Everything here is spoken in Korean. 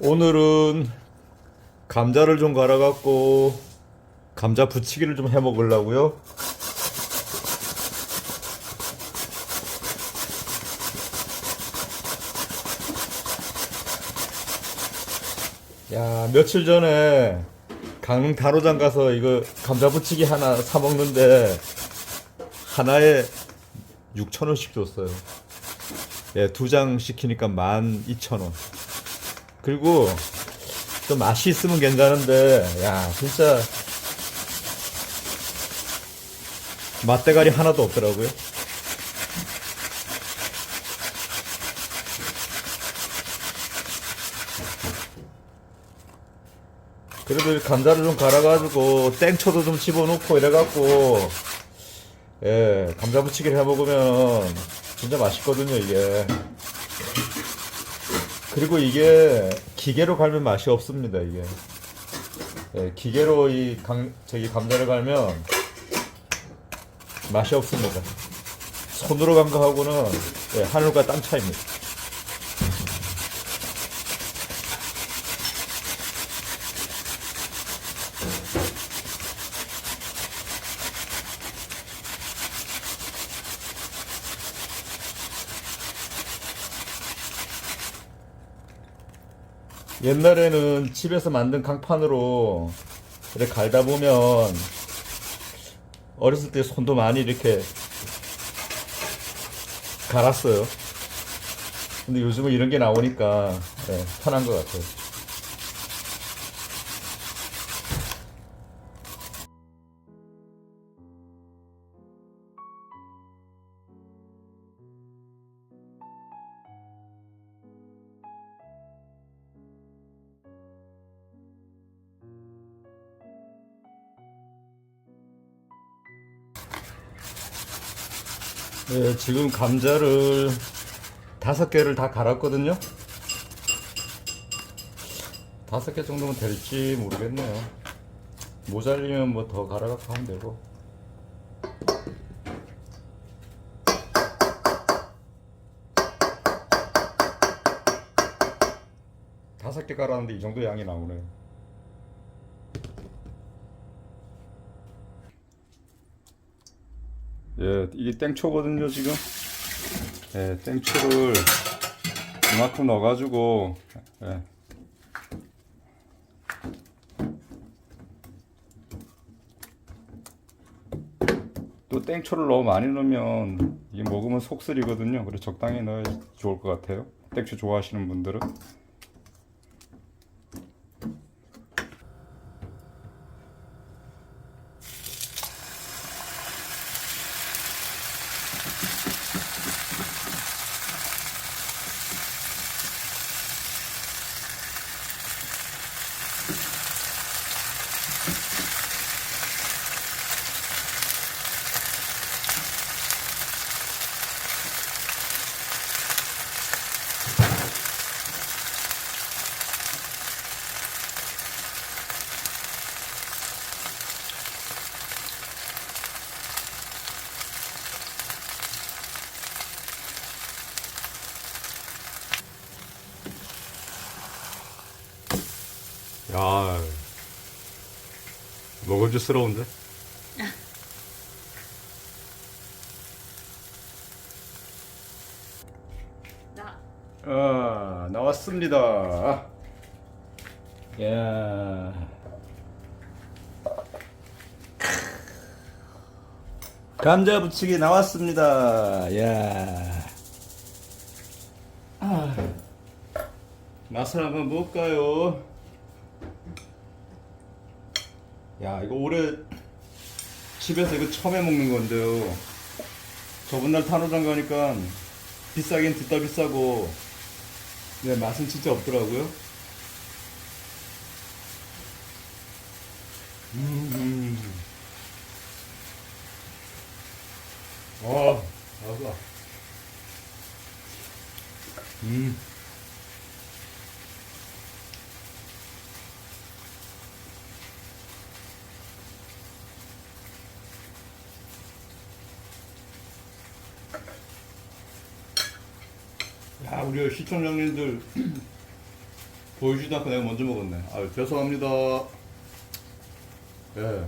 오늘은 감자를 좀 갈아갖고 감자 부치기를 좀 해 먹으려고요. 야 며칠 전에 강릉 단호장 가서 이거 감자 부치기 하나 사 먹는데 하나에 6천 원씩 줬어요. 예, 두 장 시키니까 12,000원. 그리고 또 맛이 있으면 괜찮은데 야 진짜 맛대가리 하나도 없더라고요. 그래도 이 감자를 좀 갈아가지고 땡초도 좀 집어넣고 이래갖고 예 감자 부치기를 해 먹으면 진짜 맛있거든요 이게. 그리고 이게 기계로 갈면 맛이 없습니다 이게. 예, 기계로 이 강, 저기 감자를 갈면 맛이 없습니다. 손으로 간 거하고는 예, 하늘과 땅 차이입니다. 옛날에는 집에서 만든 강판으로 이렇게 갈다 보면 어렸을 때 손도 많이 이렇게 갈았어요. 근데 요즘은 이런 게 나오니까 예, 편한 것 같아요. 네, 지금 감자를 다섯 개를 다 갈았거든요. 다섯 개 정도면 될지 모르겠네요. 모자리면 뭐 더 갈아갖고 하면 되고. 다섯 개 갈았는데 이 정도 양이 나오네요. 예, 이게 땡초거든요, 지금. 예, 땡초를 이만큼 넣어가지고, 예. 또 땡초를 너무 많이 넣으면 이게 먹으면 속쓰리거든요. 그래서 적당히 넣어야 좋을 것 같아요. 땡초 좋아하시는 분들은. 야, 먹음직스러운데? 나 아, 나왔습니다. 야. 감자 부치기 나왔습니다. 야. 아. 맛을 한번 볼까요? 야, 이거 올해 집에서 이거 처음 해 먹는 건데요. 저번 날 탄호장 가니까 비싸긴 듣다 비싸고 네 맛은 진짜 없더라고요. 음. 와, 맛있다. 음. 야, 우리 시청자님들 보여주지도 않고 내가 먼저 먹었네. 아유, 죄송합니다. 예.